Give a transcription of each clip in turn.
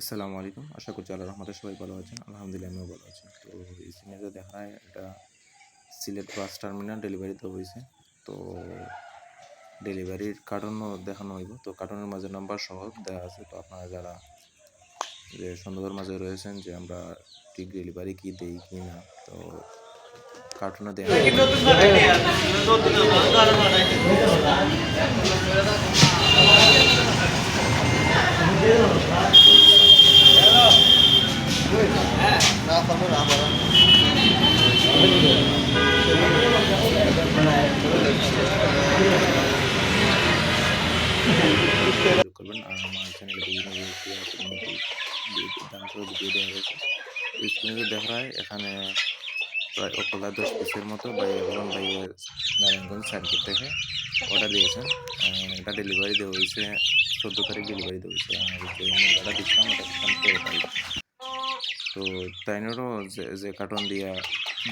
আসসালামু আলাইকুম। আশা করছি আল্লাহ রহমতে সবাই ভালো আছেন। আলহামদুলিল্লাহ আমিও ভালো আছি। তো এই সিনেমাতে দেখা হয় এটা সিলেট বাস টার্মিনাল ডেলিভারি তো হয়েছে। তো ডেলিভারির কার্টনও দেখানো হইব। তো কার্টনের মাঝে নাম্বার সহ দেওয়া আছে। তো আপনারা যারা যে সন্দেহের মাঝে রয়েছেন যে আমরা ঠিক ডেলিভারি কি দেই কি না তো কার্টুনে দেওয়া করবেন আর আমার চ্যানেলে বিভিন্ন ভিডিও আছে উন্নতি দাম সহ ভিডিও দেওয়া হয়েছে স্ক্রিনে দেখা হয় এখানে প্রায় অকলা দশ পিসের মতো ভাই এবং ভাইয়ের নারায়ণগঞ্জ সার্কিট থেকে অর্ডার দিয়েছেন আহ, এটা ডেলিভারি দেওয়া হয়েছে চোদ্দ তারিখ ডেলিভারি দেওয়া হয়েছে আর যে মুরগাটা দিচ্ছিলাম ওটা দিচ্ছিলাম তেরো তারিখ তো তাইনেরও যে যে কার্টন দিয়া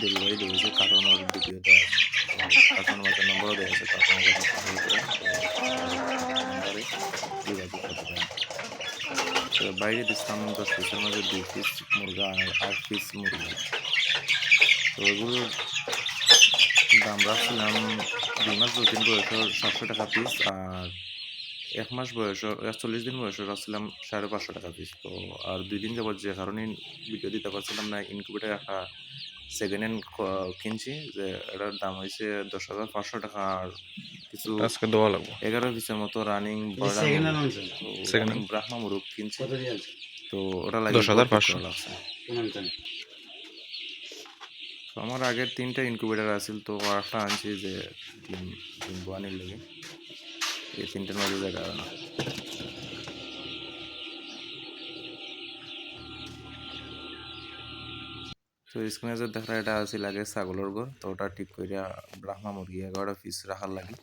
ডেলিভারি দেওয়া হয়েছে কার্টনের আছে কার্টন মাঝে নম্বরও দেওয়া আছে কার্টনের নম্বরে তো বাইরে দিচ্ছিলাম দশ পিসের মধ্যে দুই পিস মুরগা আর আট পিস মুরগি। তো এগুলোর দাম রাখছিলাম দুই মাস দু দিন বয়সের সাতশো টাকা পিস আর এক মাস বয়সের একচল্লিশ দিন বয়সের রাখছিলাম সাড়ে পাঁচশো টাকা পিস তো আর দুই দিন যাবত যে কারণে ভিডিও দিতে পারছিলাম না ইনকিউবেটার একটা সেকেন্ড হ্যান্ড কিনছি যে এটার দাম হয়েছে দশ হাজার পাঁচশো টাকা আর কিছু আজকে দেওয়া লাগবে। এগারো পিসের মতো রানিং সেকেন্ড হ্যান্ড আনছেন? ব্রাহ্মা মুরুখ কিনছি। তো ওটা লাগে 10,500 লাগছে। কোন আনছেন? তো আমার আগের তিনটা ইনকিউবেটার আছিল তো একটা আনছি যে ডিম বানির লাগে। মাঝে জায়গা না তো স্ক্রিনে যে দেখা এটা আছিল আগে ছাগলের ঘর তো ওটা ঠিক করিয়া ব্রাহ্মা মুরগি এগারোটা পিস রাখার লাগে।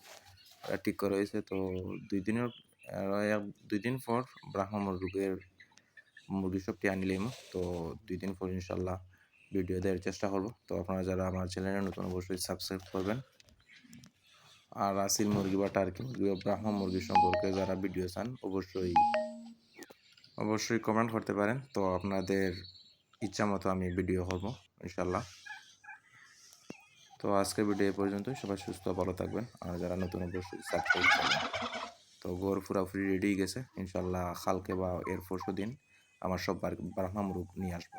ওটা ঠিক করা হয়েছে, তো দুই দিনের দুই দিন পর ব্রাহ্মা মুরগের মুরগি সবটি আনিলাম তো দুই দিন পর ইনশাল্লাহ ভিডিও দেওয়ার চেষ্টা করব। তো আপনারা যারা আমার চ্যানেলে নতুন, অবশ্যই সাবস্ক্রাইব করবেন। আর আসিল মুরগি বা টার্কি মুরগি বা ব্রাহ্মা মুরগি সম্পর্কে যারা ভিডিও চান, অবশ্যই অবশ্যই কমেন্ট করতে পারেন। তো আপনাদের ইচ্ছা মতো আমি ভিডিও করব ইনশাল্লাহ তো আজকের ভিডিও এই পর্যন্তই। সবাই সুস্থ, ভালো থাকবেন। আর যারা নতুন, অবশ্যই সাবস্ক্রাইব করবেন। তো গোর পুরাপুরি রেডি গেছে। ইনশাল্লাহ কালকে বা এর পরশু দিন আমার সব ব্রাহ্মা মুরগ নিয়ে আসব।